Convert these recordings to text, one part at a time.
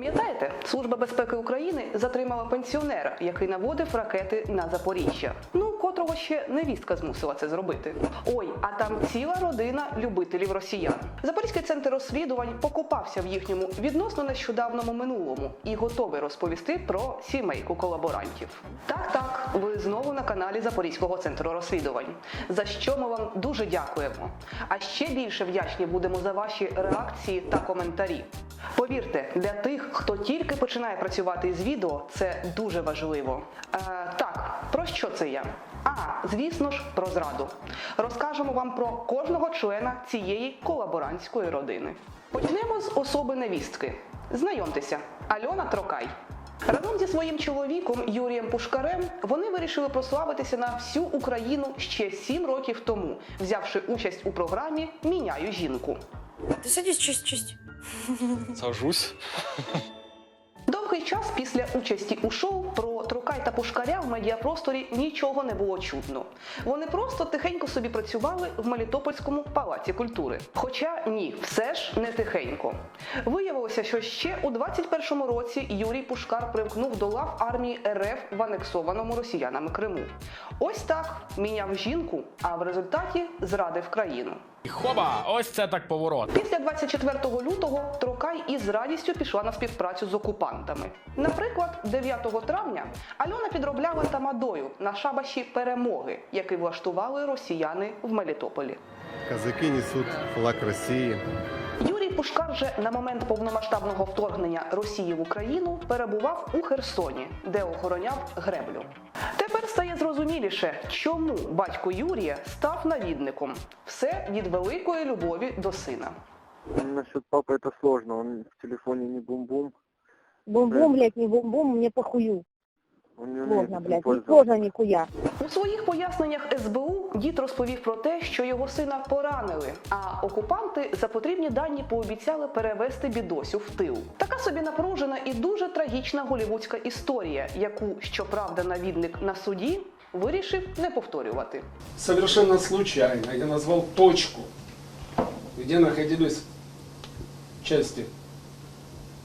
Пам'ятаєте, Служба безпеки України затримала пенсіонера, який наводив ракети на Запоріжжя. Ну, котрого ще невістка змусила це зробити. Ой, а там ціла родина любителів росіян. Запорізький центр розслідувань покопався в їхньому відносно нещодавному минулому і готовий розповісти про сімейку колаборантів. Так, так, ви знову на каналі Запорізького центру розслідувань. За що ми вам дуже дякуємо. А ще більше вдячні будемо за ваші реакції та коментарі. Повірте, для тих, хто тільки починає працювати з відео, це дуже важливо. Е, так, про що це я? А, звісно ж, про зраду. Розкажемо вам про кожного члена цієї колаборантської родини. Почнемо з особи невістки. Знайомтеся, Альона Трокай. Разом зі своїм чоловіком Юрієм Пушкарем вони вирішили прославитися на всю Україну ще сім років тому, взявши участь у програмі Міняю жінку. Ты садись, честь, честь. Сажусь. Довгий час після участі у шоу про Трукай та Пушкаря в медіапросторі нічого не було чутно. Вони просто тихенько собі працювали в Мелітопольському палаці культури. Хоча ні, все ж не тихенько. Виявилося, що ще у 21-му році Юрій Пушкар примкнув до лав армії РФ в анексованому росіянами Криму. Ось так міняв жінку, а в результаті зрадив країну. Хоба, ось це так поворот. Після 24 лютого Трокай із радістю пішла на співпрацю з окупантами. Наприклад, 9 травня Альона підробляла тамадою на шабаші перемоги, який влаштували росіяни в Мелітополі. Казаки несут флаг России. Юрій Пушкар же на момент повномасштабного вторгнення Росії в Україну перебував у Херсоні, де охороняв греблю. Тепер стає зрозуміліше, чому батько Юрія став навідником. Все від великої любові до сина. Насчет папы это сложно, он в телефоне не бум-бум, Бум-бум, блядь, не бум-бум, мне похую. Сложно, блядь, не сложно нихуя. У своїх поясненнях СБУ дід розповів про те, що його сина поранили, а окупанти за потрібні дані пообіцяли перевести бідосю в тил. Така собі напружена і дуже трагічна голівудська історія, яку, щоправда, навідник на суді вирішив не повторювати. Совершенно случайно я назвал точку, где находились части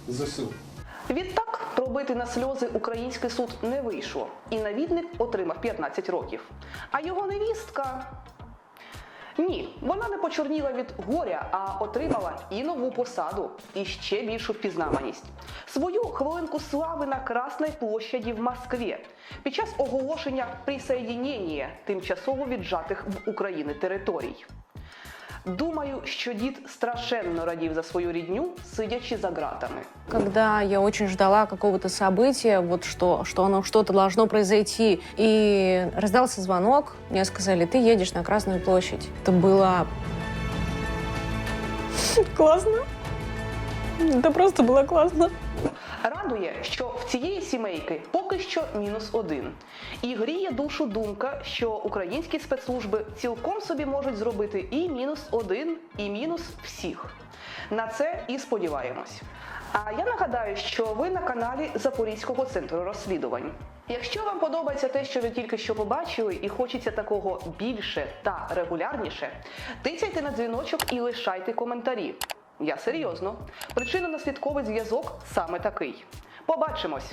ЗСУ. Відтак пробити на сльози український суд не вийшло, і навідник отримав 15 років. А його невістка. Ні, вона не почорніла від горя, а отримала і нову посаду, і ще більшу впізнаваність. Свою хвилинку слави на Красній площаді в Москві під час оголошення присоєднення тимчасово віджатих в Україні територій. Думаю, що дід страшенно радів за свою рідню, сидячи за ґратами. Когда я очень ждала какого-то события, вот что, что оно что-то должно произойти, и раздался звонок, мне сказали, ты едешь на Красную площадь. Это было классно. Это просто было классно. Радує, що в цієї сімейки поки що мінус один. І гріє душу думка, що українські спецслужби цілком собі можуть зробити і мінус один, і мінус всіх. На це і сподіваємось. А я нагадаю, що ви на каналі Запорізького центру розслідувань. Якщо вам подобається те, що ви тільки що побачили, і хочеться такого більше та регулярніше, тицяйте на дзвіночок і лишайте коментарі. Я серйозно. Причинно-наслідковий зв'язок саме такий. Побачимось!